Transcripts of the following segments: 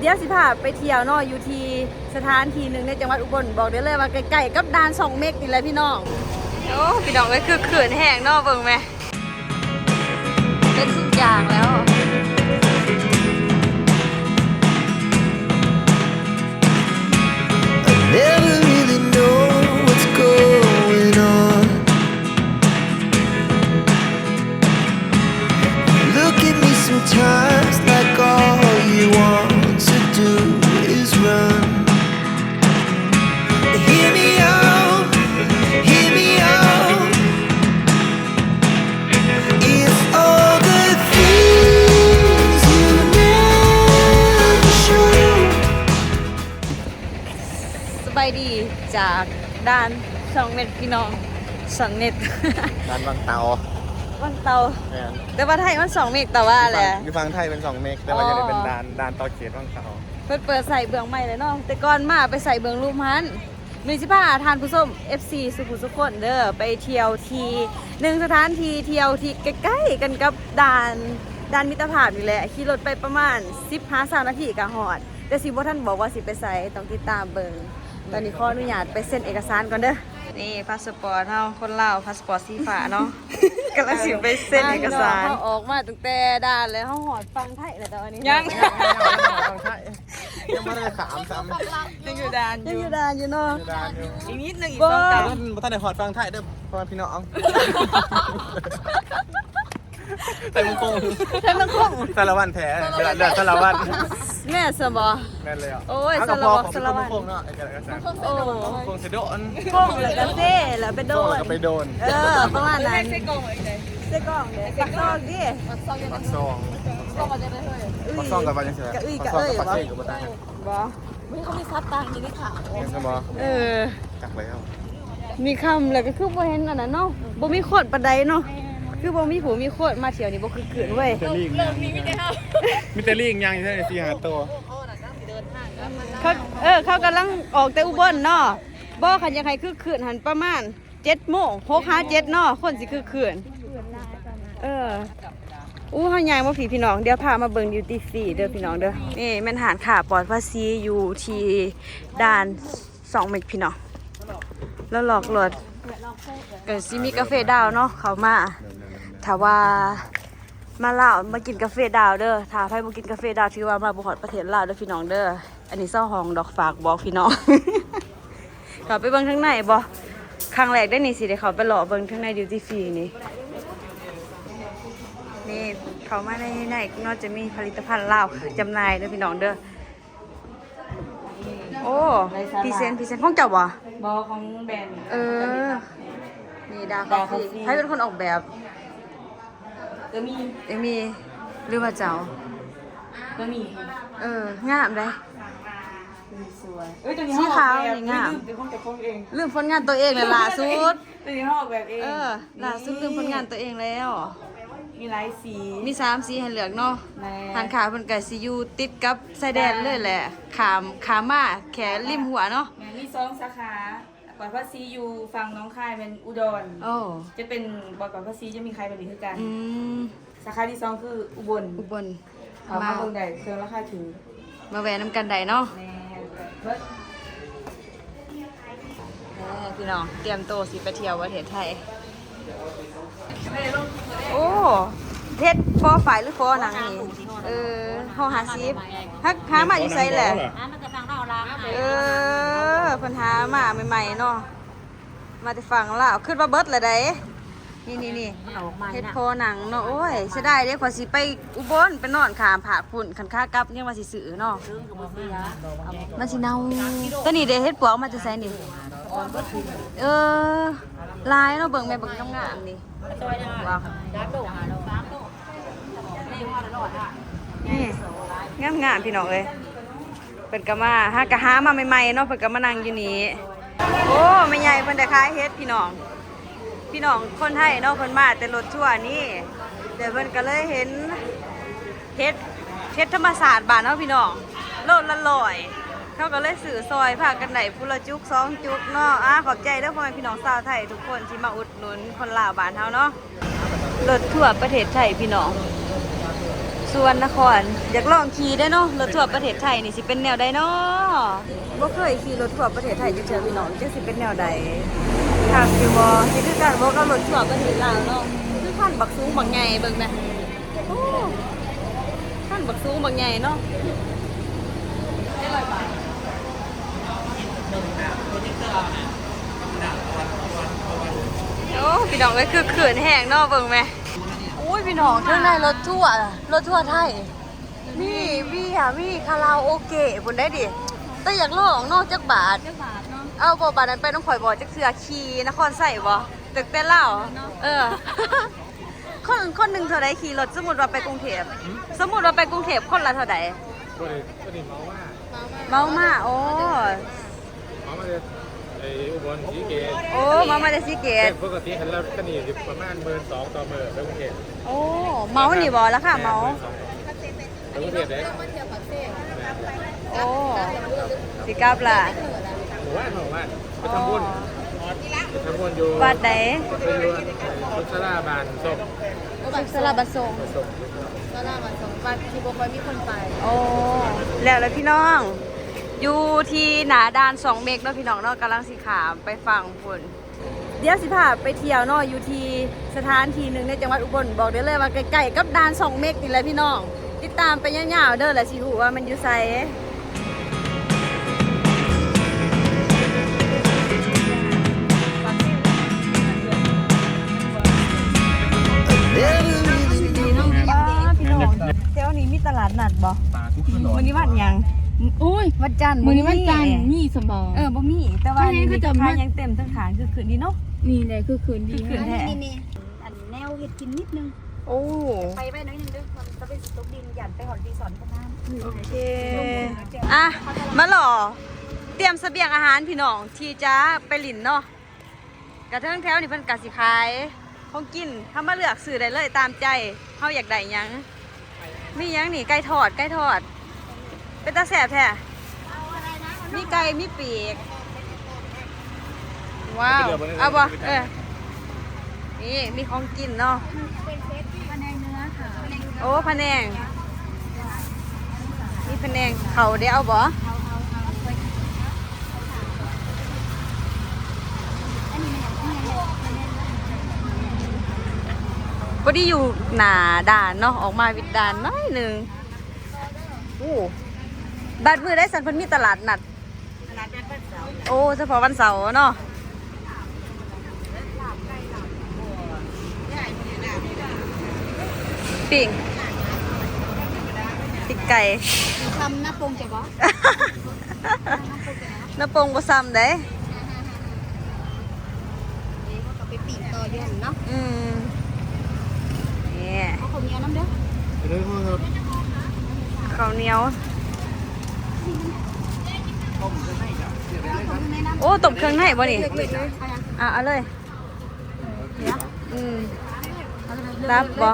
เดี๋ยวสิพาไปเที่ยวเนาะอยู่ที่สถานที่หนึ่งในจังหวัดอุบลบอกได้เลยว่าใกล้ๆกับด่านสองเมกนี่แหละพี่น้องโอ้พี่น้องก็คือเขื่อนแห้งเนาะเบิ่งไหมเป็นทุกอย่างแล้ว I ด่านสองเมตรพี่น้องสองเมตรร้านบางเตาวันเตาเนี่ยแต่ว่าไทยมันสองเมตรแต่ว่าแหละ อยู่ฝั่งไทยเป็น2เมกแต่ว่าอ๋อจะได้เป็นดานดานต่อเขตบางเตาเปิดเปิดใส่เบืองใหม่เลยเนาะแต่ก่อนมาไปใส่เบืองรูปมันมีสิพาทานผู้ส้ม FC สุขุมสุขคนเด้อไปเที่ยวทีหนึ่งสถานที่เที่ยวที่ใกล้ๆกันกับด่านด่านมิตรภาพนี่แหละขี่รถไปประมาณ 10 5 3นาทีกะฮอด แต่สิบ่ท่านบอกว่าสิไปใส่ต้องติดตามเบิง ตอนนี้ขออนุญาตไปเซ็นเอกสารก่อนเด้อ นี่พาสปอร์ตเฮาคนลาวพาสปอร์ตสีฟ้าเนาะกำลังสิไปเซ็นเอกสารเฮาออกมาตั้งแต่ด่านแล้วเฮาหอดฟังไทยแล้วตอนนี้ยังฝั่งไทยยังไม่ได้ขามซ้ำยังอยู่ดานยังอยู่ด่านอยู่เนาะอยู่ดานอยู่อีกนิดนึงอีกบ่สองแต่ตาว่าท่านได้หอดฟังไทยเด้อเพราะว่าพี่น้องแต่มึงคงแต่มันคงสารวันแท้เดือดเดือดสารวัน แม่สบอแม่นเลยอะโอ้ยเากระสารวัตรของสารวัตรพี่คงเนาะไอ้กระดาษสารโอ้คงเสยโดนคงแล้วก็เซ่แล้วไปโดโดนนก็ไปโดน เออประมาณนั้นเซ็กกงอีกเลยเซ่กล้องเด้ปักซองดิปักซองปักซองกับวันยังเสือกะอื้ยปักะกซองเอ้ยกับปักบ่เซ่กับปักตาบ่ไม่เขาไม่ซับตังค์นี่ค่ะเห็นใช่ไหมเออจักแล้วมีคำแล้วก็คือบ่เห็นอันนั้นเนาะบ่มีโคตรปานใดเนาะ คือบ่มีผู้มีโคตรมาเที่ยวนี่บ่คือเกินเว้ยมิเตอรี่ยังมิเตอรี่ยังใช่ไหมสี่หาตัวเขาเออเขากำลังออกแต่อุบลเนาะบ่คันยังไงคือคืนหันประมาณ7โมง6 5 7เนาะคนสิคือคืนเอออู้เฮาใหญ่บ่ผีพี่น้องเดี๋ยวพามาเบิ่งดิวตี้ฟรีเด้อพี่น้องเด้อนี่แม่นหารขาปลอดภาษีอยู่ที่ด่าน2เมกพี่น้องแล้วหลอกหลดเกิดสิมีกาแฟดาวเนาะเขามา ถ้าว่ามาลาวมากินกาแฟดาวเด้อถ้าใครบ่กินกาแฟดาวถือว่ามาบ่ฮอดประเทศลาวเด้อพี่น้องเด้ออันนี้เจ้าห้องดอกฝากบอกพี่น้องเขาไปเบิ่งข้างในบ่ครั้งแรกได้นี่สิได้เขาไปหล่อเบิ่งข้างในดิวตี้ฟรีนี่นี่เขามาในในนอกจะมีผลิตภัณฑ์เหล้าจำหน่ายเด้อพี่น้องเด้อโอ้พรีเซนต์พรีเซนต์ของเจ้าบ่บอของแบรนด์เออ นี่ดาวคอดาวฟคอฟฟี่ฟี่ใครเป็นคนออกแบบ ก็มีเอมี่หรือว่าเจ้า ก็มีเอองามได้สวยเอ้ยตัวนี้สีเขาอขาวอกแบบนี่งามเป็นของแต่ของเองลืมผลงานตัวเองเลยล่าสุด ตัวนี้เขาออกแบบเองเออล่าสุดลืมผลงานตัวเองแล้ว มีหลายสีมีสามสีให้เลือกเนาะแม่ทางขาเพิ่นก็สิอยู่ติดกับชายแดนเลยแหละขามขามาแขนริมหัวเนาะ แม่มีสองสาขา บอดภาษีอยู่ฝั่งหน้องคายเป็นอุดร โอ้จะเป็นบอดภาษีจะมีใครเป็นอีกคือกัน อืมสาขาที่สองคืออุบลอุบลเขามาเบิ่งได้เครื่องราคาถือมาแวะน้ำกันได้เนาะแม่เบิดแหม่พี่น้องเตรียมตัวสิไปเที่ยวประเทศไทย โอ้เทศฟอฝ่ายหรือฟอหนังนี่เออห้องหาซิฟฮักหามาอยู่ไสแหละ เออเพิ่นหามาใหม่ๆเนาะมาแต่ฟังลาวขึ้นมาเบิดเลยได้นี่นี่นี่เฮ็ดโพหนังเนาะโอ้ยเสียดายเด้ขอยสิไปอุบลไปนอนขามผากพุ่นคันค่ากลับยังว่าสิซื้อเนาะมันสิเน่าตัวนี้เด้เฮ็ดปวกมาจะใส่นี่เออลายเนาะเบิ่งแม่เบิ่งงามๆนี่ว้าวนี่งามงามๆพี่น้องเอ้ย เพิ่นก็มาหากะหามาใหม่ๆเนาะเพิ่นก็มานั่งอยู่นี่โอ้แม่ใหญ่เพิ่นได้ขายเฮ็ดพี่น้อง พี่น้องคนไทยเนาะเพิ่นมาแต่รถทั่วนี่เดี๋ยวเพิ่นก็เลยเห็นเฮ็ดเฮ็ดธรรมศาสตร์บ้านเนาะพี่น้องโลดละร้อยเขาก็เลยสื่อซอยพากันได้ผู้ละจุกสองจุกเนาะอะขอบใจเด้อพ่อแม่พี่น้องชาวไทยทุกคนที่มาอุดหนุนคนลาวบ้านเฮาเนาะรถทั่วประเทศไทยพี่น้อง ส่วนนคร อยากลองขี่ได้เนาะรถทั่วประเทศไทยนี่สิเป็นแนวใดเนาะบ่เคยขี่รถทั่วประเทศไทยจักเทื่อพี่น้องจังสิเป็นแนวใดทางสิบ่สิคือกันบ่กับรถทั่วประเทศลาวเนาะคือคันบักสูงบักใหญ่เบิ่งแม่โอ้คันบักสูงบักใหญ่เนาะโอ้พี่น้องเอ้ยคือขืนแห้งเนาะเบิ่งแม่ อุ้ยพี่น้องข้างในรถทั่วรถทั่วไทยมีมีอะมีคาราโอเกะพุ่นได้ดิแต่อยากลองนอกจากบาทจังหวัดเนาะเอาบ่บาทนั้นไปต้องข่อยบ่จักเสือขี่นครใส่บ่ตึกแต่เล่าเออ คนคนหนึงเท่าใดขี่รถสมมุติว่าไปกรุงเทพสมมุติว่าไปกรุงเทพคนละเท่าใดก็เลยก็เลยเมาว่าเมามาโอ้เมามาเลยไอ้อุบลศรีเกตโอ้มามาจากสีเกตปกติคันเราก็นี่สิประมาณเบิร์นสองต่อเบอร์ไปกรุงเทพโอ้เมานี่บ่แล้วค่ะเมาไปกรุงเทพเลยโอ้สิกลับล่ะหมู่บ้านหมู่บ้านไปทำบุญไปทำบุญอยู่วัดใดไปอยู่รุษราบานศพสุขสระบัดสงศพตลาดวันสงวันที่บ่ค่อยมีคนไป โอ้แล้วแล้วพี่น้อง อยู่ที่หนาดานสองเมกเนาะพี่น้องเนาะกำลังสิขามไปฟังพุ่นเดี๋ยวสิพาไปเที่ยวเนาะอยู่ที่สถานที่หนึ่งในจังหวัดอุบลบอกได้เลยว่าใกล้ๆกับดานสองเมกนี่แหละพี่น้อง ติดตามไปยาวๆเด้อแหละสิหูว่ามันอยู่ไส Never really knew ป้าพี่น้องแถวนี้มีตลาดนัดบ่ตาทุกขึ้นหน่อวันนี้วันหยัง อุ้ยวันจันทร์มื้อนี้วันจันทร์บ่มีสมองเออบ่มี แต่ว่าใช่นี่เขาจะมาขายยังเต็มทั้งขางคือคืนนี้เนาะนี่แหละคือคืนดีคืนแท้อันแนวเห็ดกินนิดนึงโอ้ไปไปหน้อยหนึงเด้วยมันจะเป็นสต๊อกดินหยันไปหอดรีสอร์ทพน้ำโอเคอะมาหล่อเตรียมเสบียงอาหารพี่น้องที่จะไปหลินเนาะกระเทิงแถวนี่เพิ่นกะสิขายของกินถ้ามาเลือกซื้อได้เลยตามใจเฮาอยากได้หยังมีหยังนี่ไก่ทอดไก่ทอด เป็นตาแสบแท้มีไก่มีปีก ว้าว เอาบ่เออนี่มีของกินเนาะเป็นเซตภายในเนื้อค่ะโอ้พะแนงนี่พะแนงเขาเดี๋ยวเอาบ่เอาเอาเอาไปอันนี้มันอย่างนี้เลยพอดีอยู่หน้าด่านเนาะออกมาวิดด่านน้อยหนึ่งโอ้ บัดมือได้สันเพันมีตลาดนัดโอ้เฉพาะวันเสาร์เนาะปิ่งปิ่งไก่ ทำหน้าปงใจบ่น้ำปงบ่ซ้ำเด้นี่เขาก็ไปปีนต่อย่นเนาะอืมนี่เขาเขามีเอาน้ำเด้อเรื่องของเราข้าวเหนียว เขาอยู่ในน้ำ โอ้ตบเครื่องในบ่นี่เลือกเลยเลยเอายังอะเอาเลยเดี๋ยวอืมเอาเลยเลือกรับเลยบ่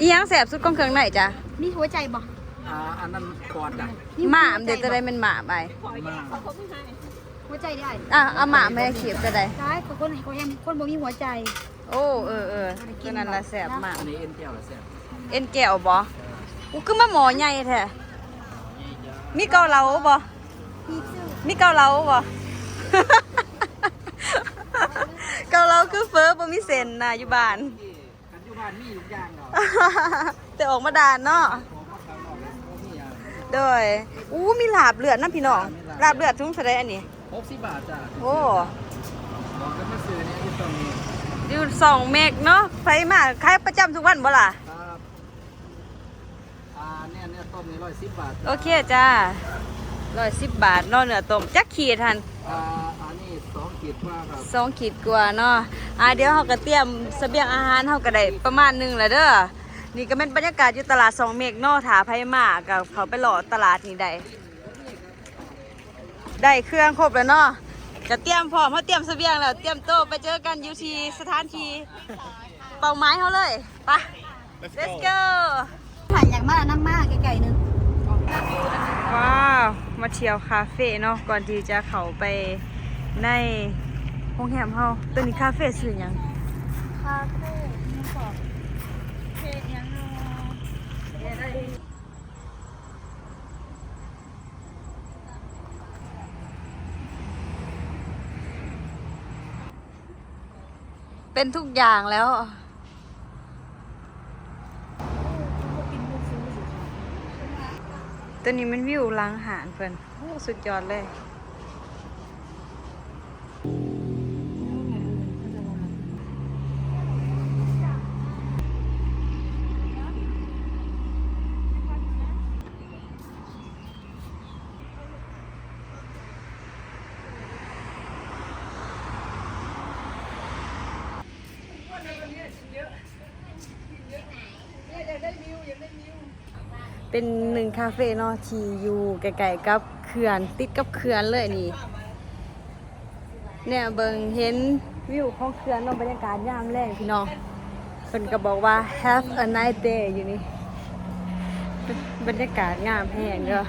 อีหยังแสบสุดของเครื่องในจ้ะมีหัวใจบ่อ่าอันนั้นคอนดักหมาเดี๋ยวจะได้เป็นหมาไปมาหัวใจได้อะเอาหมาไม่เขียบจะได้ใช่คนคนเขายังคนบ่มีหัวใจ โอ้เออเออตัวนั้นละแสบมากอันนี้เอ็นเจียวละแซ่บเอ็นแก้วบ่กูคือมาหมอใหญ่แท้ มีเกาเหลาบ่มีชื่อมีเกาเหลาบ่ เกาเหลาคือเฟอบ่มีเส้นน่ะอยู่บ้านปัจจุบันมีทุกอย่างเนาะแต่ออกมาด่านเนาะโดยอู้มีลาบเลือดนะพี่น้องลาบเลือดทุ่งแสดงอันนี้หกสิบบาทจ้ะโอ้บอกกันมาซื้อเนี่ยที่ตรงนี้อยู่สองเมกเนาะไฟมาขายประจำทุกวันบ่ล่ะ ครับอ่าเนี่ยเนี่ยต้ มนี่ร้อยสิบบาทโอเคจ้าร้อยสิบบาทเนาะเนื้อต้มจักขีดทันอ่าอันนี้สองขีดกว่าครับสองขีดกว่าเนาะอ่าเดี๋ยวเราก็เตรียมเสบียงอาหารเราก็ได้ประมาณหนึงแล้วเด้อนี่ก็เป็นบรรยากาศอยู่ตลาดสองเมกเนาะถาไผมากับเขาไปหล่อตลาดนี่ได้ได้เครื่องครบแล้วเนาะจะเตรียมพร้อมเขาเตรียมเสบียงแล้วเตรียมโต๊ะไปเจอกันอยู่ที่สถานที่เป้าหมายเขาเลยไป let's go ผ่านอย่างมากน้ำมากไกลๆนึง ว้าว มาเที่ยวคาเฟ่เนาะก่อนที่จะเข้าไปในโรงแรมเฮาตัวนี้คาเฟ่สื่อยังคาเฟ่มันบอกเพยังเนาะเป็นทุกอย่างแล้ว ตัวนี้มันวิวลังหารเพิ่นโอ้สุดยอดเลย เป็นหนึ่งคาเฟ่เนาะที่อยู่ไกลๆกับเขื่อน ติดกับเขื่อนเลยนี่ เนี่ยเบิงเห็นวิวของเขื่อนเนาะบรรยากาศยามแรงพี่น้องเพิ่นก็บอกว่า have a nice day อยู่นี่ บรรยากาศงามแห้งเด้อ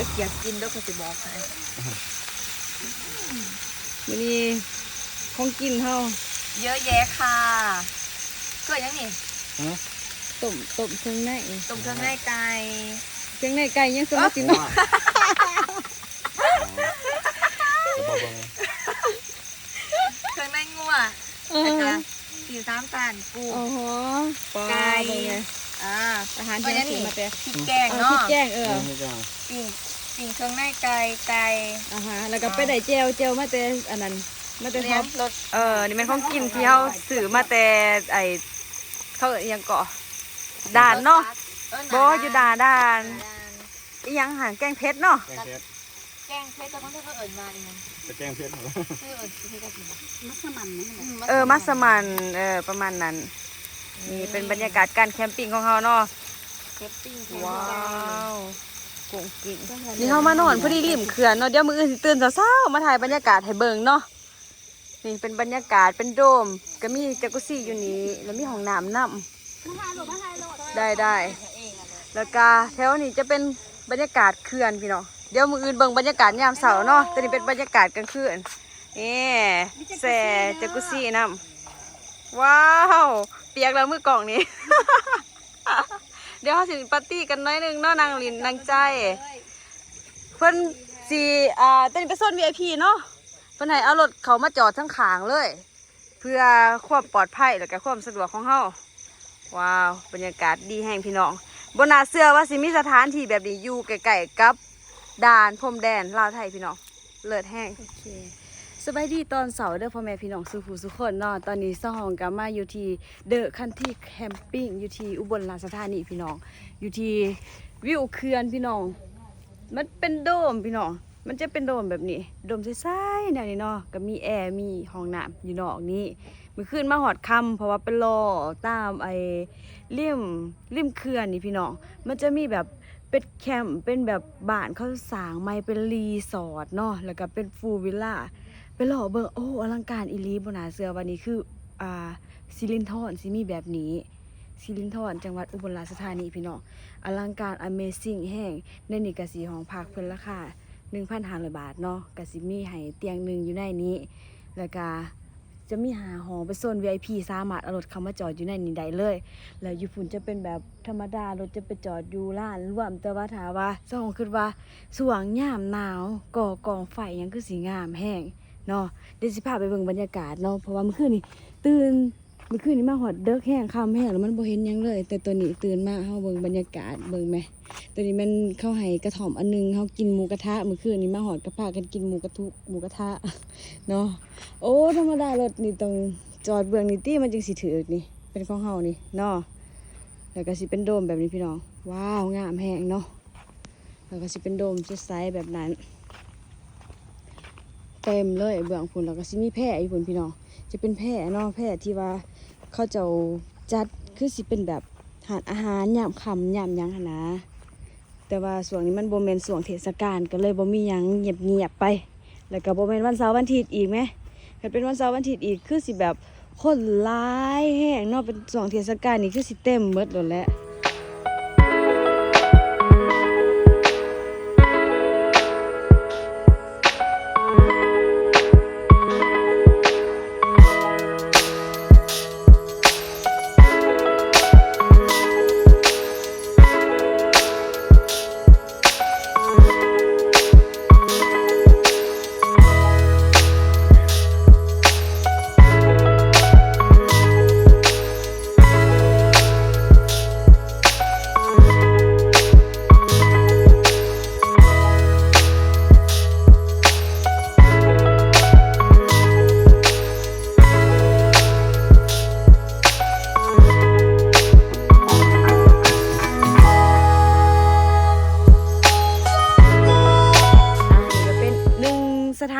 แต่เกียกกินแล้วก็จะบอกให้มื้อนี้ของกินเฮาเยอะแยะค่ะเกิดยังนี่ต้มต้มเครื่องในต้มเครื่องในไก่เครื่องในไก่ยังสมากินเนาะจะบอกว่าเครื่องในงัวเอแล้วอก็สีสามตาลปูโอ้โหปลาไก่เป็นไง อ่าอาหารก็ที่ยังซื้นี่อมาแต่พริกแกงเออเนาะพริกแกงเออไม่จ้าปิ่งปิ่งเครื่องในไก่ไก่อาหารแล้วก็ไปได้เจลเจลมาแต่อันนั้นมาแต่เลี้ท็ยองปรสเออนี่เป็นของกินที่เขาซื้อมาแต่ไอเขาเอิ้นอิหยังเกาะด่านเนาะเออบ่อยู่ด่านด่านอีหยังหางแกงเพชรเนาะแกงเพชรแกงเพชรแต่คนที่เขาเอิญมาเนี่ยจะแกงเพชรเหรอชื่อเอิญชื่อกันมัสมั่นนี่แหละเออมัสมันเออประมาณนั้น นี่เป็นบรรยากาศการแคมปิ้งของเขาเนาะเทปปิ้งว้าวกุ้งกิ่งนี่เขามานอนพอดีริมเขื่อนเนาะเดี๋ยวมืออื่นสิตื่นเช้าๆมาถ่ายบรรยากาศให้เบิ่งเนาะนี่เป็นบรรยากาศเป็นโดม ก็มีจักรุซี่อยู่นี่แล้วมีห้องน้ำน้ำได้ได้แล้วก็แถวนี้จะเป็นบรรยากาศเขื่อนพี่เนาะเดี๋ยวมืออื่นเบิ่งบรรยากาศยามเสาร์เนาะแต่นี่เป็นบรรยากาศกลางคืนนี่แซ่จักรุซี่น้ำว้าว เปียกแล้วมือกล่องนี้ เดี๋ยวเขาสิปาร์ตี้กันน้อยนึงเนาะนางลินนางใจ เพิ่นสีอ่าเต้นไปโซน VIP เนาะเพิ่นให้เอารถเขามาจอดทั้งขางเลย เพื่อความปลอดภัยและก็ความสะดวกของเฮาว้าว บรรยากาศดีแห่งพี่น้องบนนาเสื้อว่าสิมีสถานที่แบบนี้อยู่ใกล้ๆกับด่านพรมแดนลาวไทยพี่น้องเลิศแห้งโอเค สบายดีตอนเสาร์เด้อพ่อแม่พี่น้องสุภูสุขคนเนาะตอนนี้สองกามาอยู่ที่เดอะคันที่แคมปิ้งอยู่ที่อุบลราชธานีพี่น้อง อยู่ที่วิวเขื่อนพี่น้อง มันเป็นโดมพี่น้อง มันจะเป็นโดมแบบนี้ โดมใสๆแนวนี้เนาะก็มีแอร์มีห้องน้ำอยู่นอกนี้มือขึ้นมาหอดคำเพราะว่าเป็นรอตามไอ้ริมริมเขื่อนนี่พี่น้อง มันจะมีแบบเป็นแคมป์เป็นแบบบ้านเขาสร้างใหม่เป็นรีสอร์ทเนาะแล้วก็เป็นฟูลวิลล่า ไปหล่อเบิ่งโอ้อลังการอีลีบนาเสือวันนี้คือ อ่าซิลินทอนซิมีแบบนี้ซิลินทอนจังหวัดอุบลราชธานีพี่น้องอลังการ Amazing แห้งในนี่กสีของพักเพิ่นราคา1,500 บาทเนาะกสิมีให้เตียงหนึ่งอยู่ในนี้ แล้วก็จะมีหาหองไปโซน VIP สามารถเอารถเข้ามาจอดอยู่ในนี้ได้เลย แล้วอยู่ฝุ่นจะเป็นแบบธรรมดารถจะไปจอดอยู่ร้านรวมแต่ว่าถาว่าสองคือว่าสว่างยามหนาวก่อกองไฟยังคือสีงามแห้ง เนาะเดี๋ยวสิพาไปเบิ่งบรรยากาศเนาะเพราะว่าเมื่อคืนนี้ตื่นเมื่อคืนนี้มาหอดเด้กแห้งค่ำแห้งแล้วมันบ่เห็นยังเลย แต่ตัวนี้ตื่นมาเฮาเบิ่งบรรยากาศเบิ่งไหมตัวนี้มันเข้าให้กระถ่อมอันหนึงเฮากินหมูกระทะเมื่อคืนนี้มาหอดกระพากันกินหมูกระทุหมูกระทะเนาะโอ้ธรรมดารถนี่ต้องจอดเบื้องนี่ตี้มันจึงสิถือนี่เป็นของเฮานี่เนาะแล้วก็สิเป็นโดมแบบนี้พี่น้องว้าวงามแห้งเนาะแล้วก็สิเป็นโดมใสๆแบบนั้น เต็มเลยเบื้องพุ่นแล้วก็สิมีแพร่อยู่พุ่นพี่น้องจะเป็นแพร่นาะแพร่ที่ว่าเขาจะจัดคือสิเป็นแบบหารอาหารยามคำยามยังหนะแต่ว่าส่วงนี้มันโบเมนส่วงเทศกาลก็เลยโบมียังเงียบเงียบไป แล้วก็โบเมนวันเสาร์วันอาทิตย์อีกไหมถ้าเป็นวันเสาร์วันอาทิตย์อีกคือสิแบบคนหลายแห้งนาะเป็นส่วงเทศกาลนี่คือสิเต็มเบิดเลยแ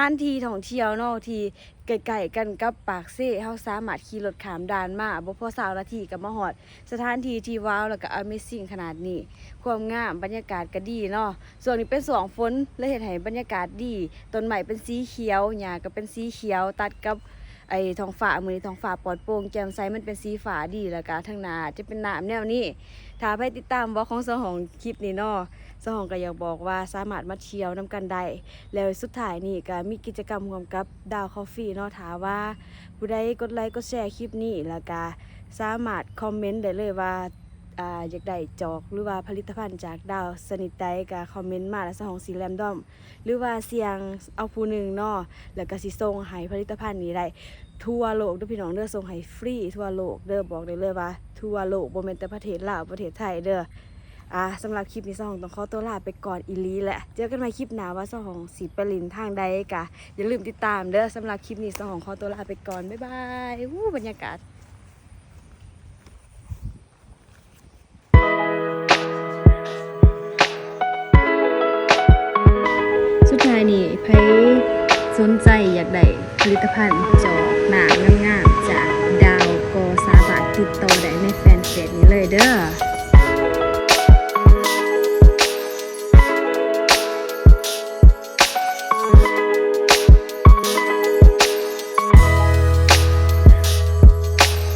หละท่องเที่ยวเนาะที่ใกล้ๆกันกับปากเซ่เฮาสามารถขี่รถขามด่านมาบ่พอ20นาทีก็มาฮอด สถานที่ที่ว้าวแล้วก็ Amazing ขนาดนี้ ความงามบรรยากาศก็ดีเนาะส่วนนี้เป็นสวงฝนเลยเฮ็ดให้บรรยากาศดีต้นไม้เป็นสีเขียวหญ้าก็เป็นสีเขียวตัดกับไอ้ท้องฟ้ามื้อนี้ท้องฟ้าปลอดโปร่งแจ่มใสมันเป็นสีฟ้าดีแล้วก็ทางหน้าจะเป็นน้ำแนวนี้ ถ้าไปติดตามบล็อกของสองของคลิปนี้เนาะสองของก็อยากบอกว่าสามารถมาเที่ยวนํกันได้แล้วสุดท้ายนี่ก็มีกิจกรรมร่วมกับดาวคอฟฟี่เนาะถ้าว่าผู้ใดกดไลค์กดแชร์คลิปนี้แล้วก็สามารถคอมเมนต์ได้เลยว่าอ่าอยากได้จอกหรือว่าผลิตภัณฑ์จากดาวสนิทใดก็คอมเมนต์มาแล้วสองสีแรมดอม หรือว่าเสียงเอาผู้หนึ่งเนาะแล้วก็สิส่งให้ผลิตภัณฑ์นี้ได้ ทั่วโลกเด้อพี่น้องเด้อส่งให้ฟรีทั่วโลกเด้อบอกได้เลยว่า ทั่วโลกบ่แม่นแต่ประเทศลาวประเทศไทยเด้ออ่าสำหรับคลิปนี้สองต้องขอตัวลาไปก่อนอีลีแหละ เจอกันใหม่คลิปหน้าว่าสองสีปลินทางใดกะ อย่าลืมติดตามเด้อสำหรับคลิปนี้สองขอตัวลาไปก่อน บ๊ายบายวู้บรรยากาศสุดท้ายนี่ไพสนใจอยากได้ผลิตภัณฑ์จอ หนางามๆจากดาวโกซาบะติดต่อได้ในแฟนเพจนี้เลยเด้อ